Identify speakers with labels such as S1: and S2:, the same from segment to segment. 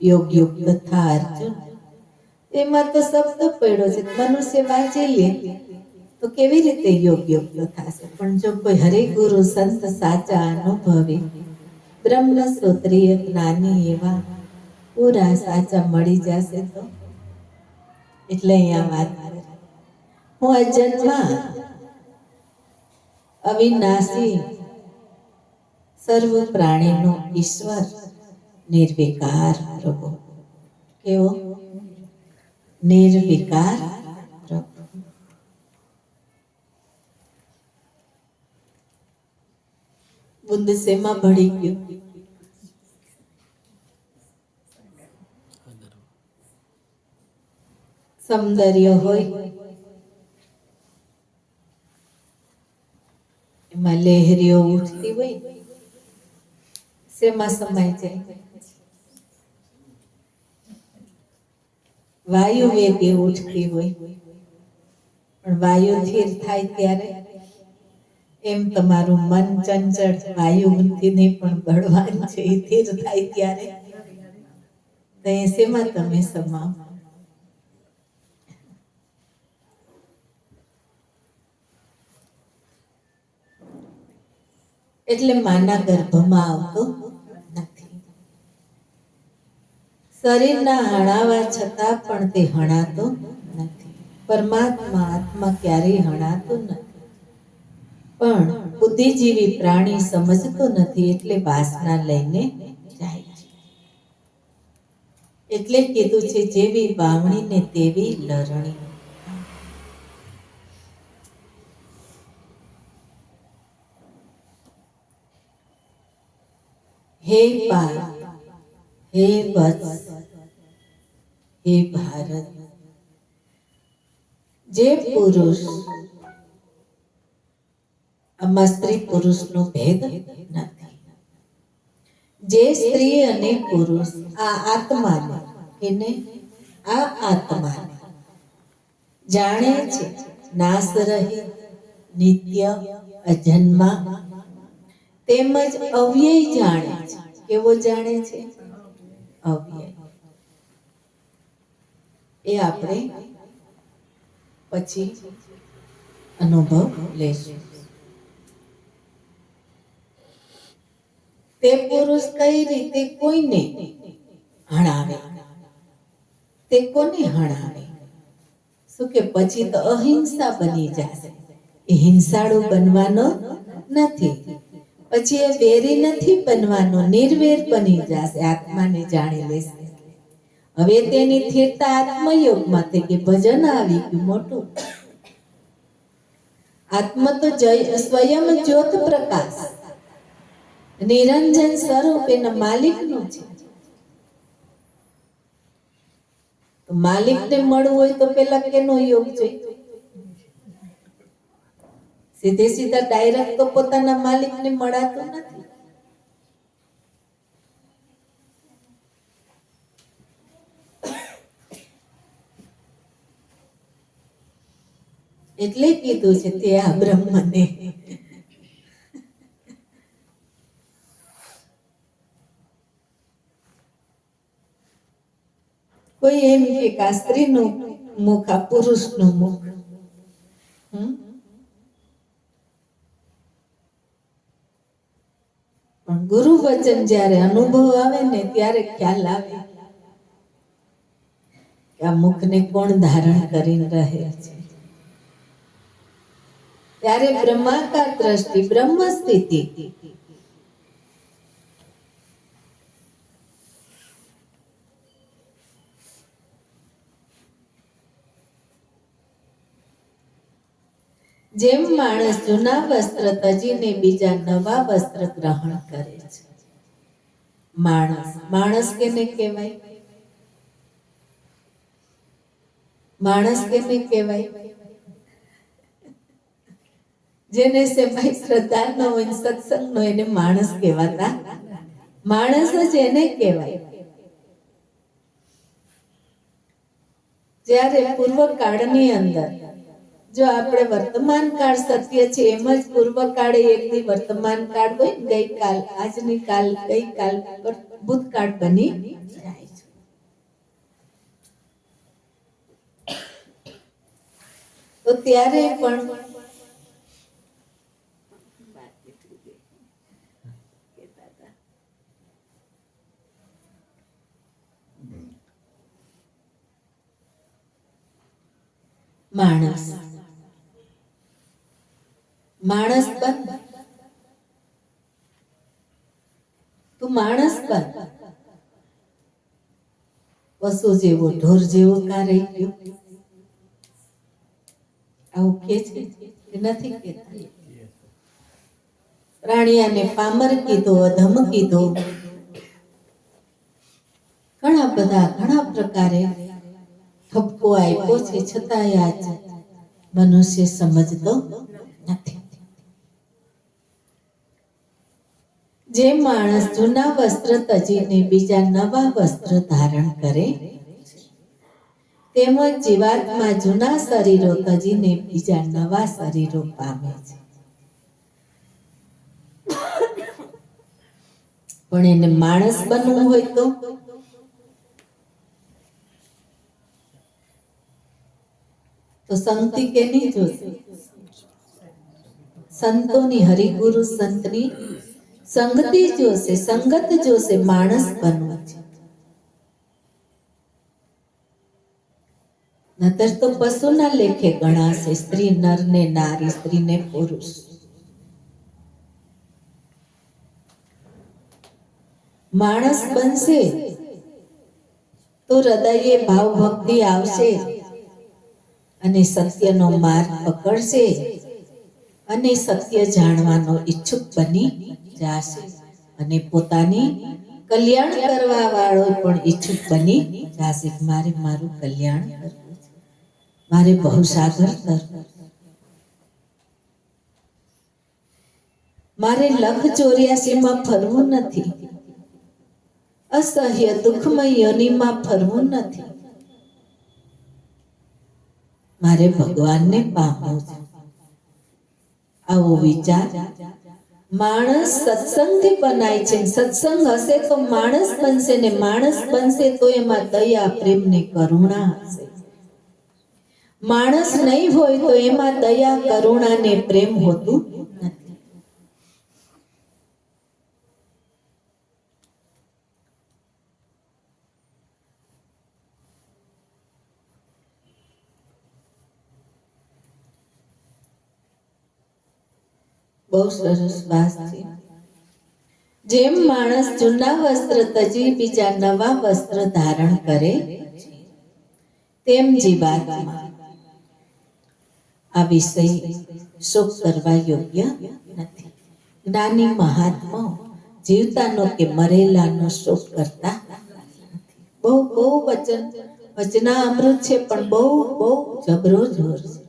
S1: યોગ જ્ઞાની એવા પૂરા સાચા મળી જશે તો? એટલે અહીંયા વાત હું અજન્મા અવિનાશી સર્વ પ્રાણીનો ઈશ્વર નિર્વિકાર પ્રભુ. કેવો? નિર્વિકાર પ્રભુ. બુદ્ધ શેમાં ભળી ગયું? સૌંદર્ય હોય. એમાં લહેરીઓ ઉઠતી હોય. શેમાં સમાય જાય વાયુ વેગે ઉઠતી હોય. પણ વાયુ ધીર થાય ત્યારે એમ તમારું મન ચંચળ વાયુથી નહીં પણ બળવાન છે, એ ધીર થાય ત્યારે. તો એ શેમાં તમે સમાવ. એટલે માના ગર્ભમાં આવતો નથી શરીરના હણાવા છતાં પણ તે હણાતો નથી. પરમાત્મા આત્મા ક્યારેય હણાતો નથી. પણ બુદ્ધિજીવી પ્રાણી સમજતો નથી એટલે વાસના લઈને જાય એટલે કીધું છે, જેવી વાવણી ને તેવી લરણી. હે પાર્થ હે વત્સ હે ભારત. જે પુરુષ આમાં સ્ત્રી પુરુષનો ભેદ નથી. જે સ્ત્રી અને પુરુષ આ આત્માને, એને આ આત્માને જાણે છે નાશ રહી, નિત્ય અજન્મા. તેમજ અવ્યય જાણે છે. કેવો જાણે છે? અવ્યય. એ આપણે પછી અનુભવ લેશું. તે પુરુષ કઈ રીતે કોઈને હણાવે? તે કોને હણાવે? શું કે પછી તો અહિંસા બની જશે? એ હિંસાળુ બનવાનો નથી. પછી એ વેરી નથી બનવાનો, નિર્વેર બની જશે, આત્માને જાણી લેશે. હવે તેની સ્થિરતા આત્મયોગમાં થઈ કે ભજન આવી ગયું મોટું. આત્મ તો જય સ્વયં જ્યોત પ્રકાશ. નિરંજન સ્વરૂપ એના માલિકનું છે. માલિક માલિકને મળવું હોય તો પેલા કેનો યોગ જોઈએ સીધે સીધા ડાયરેક્ટ તો પોતાના માલિકને મળાતો નથી. એટલે કીધું છે તે આ બ્રહ્મને. કોઈ એમ કે આ સ્ત્રીનું મુખ, આ પુરુષનું મુખ? પણ ગુરુ વચન જ્યારે અનુભવ આવે ને ત્યારે ખ્યાલ આવે કે આ મુખને કોણ ધારણ કરીને રહે છે. ત્યારે બ્રહ્માકાર દ્રષ્ટિ બ્રહ્મ સ્થિતિ જેમ માણસ જૂના વસ્ત્ર તજીને બીજા નવા વસ્ત્ર ગ્રહણ કરે છે. માણસ માણસ કેને કહેવાય? માણસ કેને કહેવાય? જેને સેવાય શ્રદ્ધા ન હોય સત્સંગ નો એને માણસ કહેવાતા. માણસ જ એને કહેવાય. જ્યારે પૂર્વ કાળની અંદર, જો આપણે વર્તમાન કાળ સત્ય છે, એમ જ પૂર્વ કાળે એક દી વર્તમાન કાળ હોય ગઈકાલ, આજની કાલ, ગઈકાલ પર ભૂતકાળ બની જાય તો ત્યારે પણ માણસ. માણસ બન. તું માણસ બન. પશુ જેવો, ઢોર જેવો કા રહી ગયો? આવું કે છે કે નથી કેતા? પ્રાણીયાને પામર કીધો, અધમ કીધો. ઘણા બધા, ઘણા પ્રકારે ઠપકો આપ્યો છે છતાંય આજ મનુષ્ય સમજતો નથી. જે માણસ જૂના વસ્ત્ર તજીને બીજા નવા વસ્ત્ર ધારણ કરે, તેમજ જીવાત્મા જૂના શરીરો તજીને બીજા નવા શરીરો પામે છે. પણ એને માણસ બનવું હોય તો તો સંગતિ કેની જોશે? સંતોની હરિગુરુ સંતની સંગતિ જોશે, સંગત જોશે, માણસ બનવું છે. નતર તો પશુના લેખે ગણાશે, સ્ત્રી નર ને નારી સ્ત્રી ને પુરુષ. માણસ બનશે તો હૃદયે ભાવ ભક્તિ આવશે. અને સત્યનો માર્ગ પકડશે અને સત્ય જાણવાનો ઈચ્છુક બની જશે અને પોતાની કલ્યાણ કરવા વાળો પણ ઈચ્છુક બની જશે મારે મારું કલ્યાણ કરવું મારે બહુ સાગર કરવું મારે લખ ચોર્યાસીમાં ફરવું નથી. અસહ્ય દુઃખમય યોનિમાં ફરવું નથી. મારે ભગવાનને પામવું છે. આવો વિચાર. માણસ સત્સંગથી બનાય છે. સત્સંગ હશે તો માણસ બનશે ને માણસ બનશે તો એમાં દયા, પ્રેમ ને કરુણા હશે. માણસ નહીં હોય તો એમાં દયા, કરુણા ને પ્રેમ હોતું નથી બહુ સરસ વાત છે જેમ માણસ જૂના વસ્ત્ર તજી બીજા નવા વસ્ત્ર ધારણ કરે, તેમ જીવાત્મા. આ વિષય શોક કરવા યોગ્ય નથી. જ્ઞાની મહાત્મા જીવતાનો કે મરેલાનો શોક કરતા બહુ બહુ વચન વચના અમૃત છે પણ બહુ બહુ જબરો જોર છે.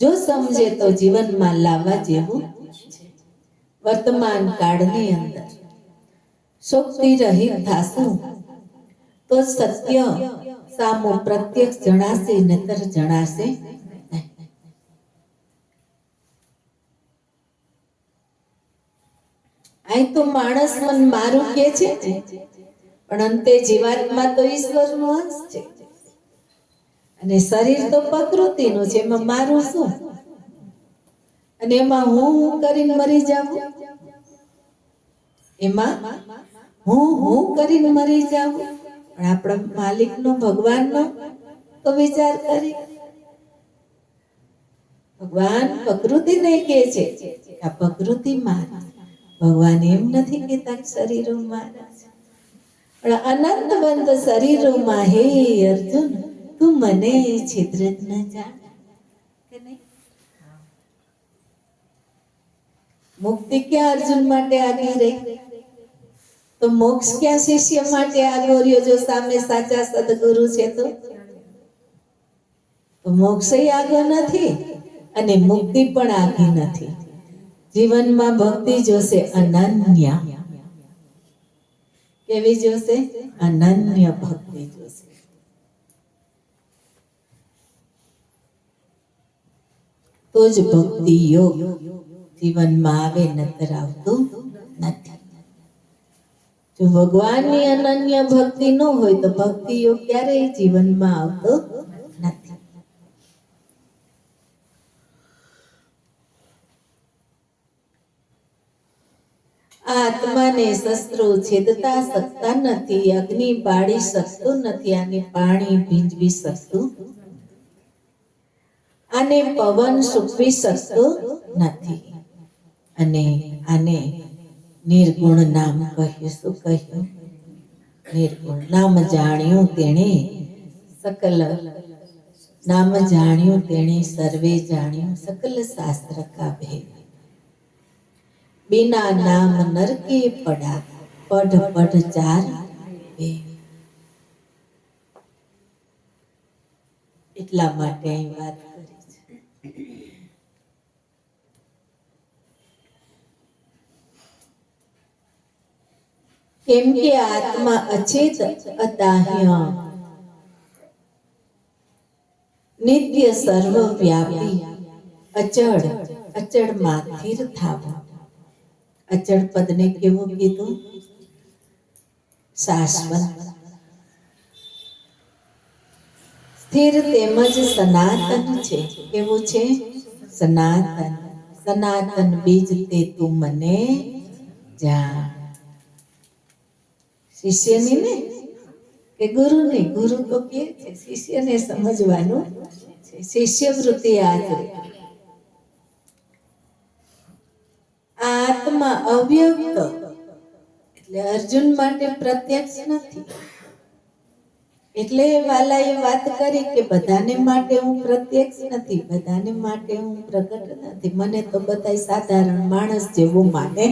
S1: જો સમજે તો જીવનમાં લાવવા જેવું. વર્તમાન કાળની અંદર શોકથી રહિત થાશું તો સત્ય સામો પ્રત્યક્ષ જણાશે નતર જણાશે. અહીં તો માણસ મન મારું કે છે પણ અંતે જીવાત્મા તો ઈશ્વરનો અંશ છે અને શરીર તો પ્રકૃતિનું છે, એમાં મારું શું? અને એમાં હું હું કરીને મરી જાઉં? એમાં હું હું કરીને મરી જાઉં? પણ આપણા માલિકનો, ભગવાનનો તો વિચાર કરી. ભગવાન પ્રકૃતિને કહે છે આ પ્રકૃતિ મારા ભગવાન એમ નથી કહેતા કે શરીરો મારા પણ અનંતવંત શરીરોમાં હે અર્જુન તું મને જ ન મુક્તિ ક્યાં અર્જુન માટે આગી રહી? તો મોક્ષ ક્યાં શિષ્ય માટે આગો રહ્યો જો સામે સાચા સદગુરુ છે તો? મોક્ષ આગળ નથી અને મુક્તિ પણ આગી નથી. જીવનમાં ભક્તિ જોશે અનન્ય. કેવી જોશે? અનન્ય ભક્તિ જોશે. તો જ ભક્તિ યોગ જીવનમાં આવે નતર આવતું નથી. જો ભગવાનની અનન્ય ભક્તિ ન હોય તો ભક્તિ યોગ ક્યારેય જીવનમાં આવતો નથી. આત્માને શસ્ત્રો છેદતા શકતા નથી, અગ્નિ બાળી શકતું નથી અને પાણી ભીંજવી શકતું અને પવન સૂકવી શકતો નથી. અને આને નિર્ગુણ નામ કહ્યું શું કહ્યું નિર્ગુણ નામ જાણ્યું તેણે સકલ. નામ જાણ્યું તેણે સર્વે જાણ્યું સકલ શાસ્ત્ર કા ભેદ બિના નામ નરકે પડા પઢ પઢ ચાર બે એટલા માટે અહીં વાત કેમ કે આત્મા અચેત અદાહ્ય. નિત્ય સર્વવ્યાપી. અચળ અચળ માથિર થાવું. અચળ પદને કેવું કીધું? શાશ્વત. સ્થિર તેમજ સનાતન છે. કેવું છે? સનાતન. સનાતન બીજ તે તું મને જાણ શિષ્યની ને? કે ગુરુને ગુરુ તો કે છે, શિષ્યને સમજવાનું શિષ્ય વૃત્તિ આચરે. આત્મા અવ્યક્ત. એટલે અર્જુન માટે પ્રત્યક્ષ નથી. એટલે વાલાએ વાત કરી કે બધાને માટે હું પ્રત્યક્ષ નથી, બધાને માટે હું પ્રગટ નથી. મને તો બધા સાધારણ માણસ જેવું માને.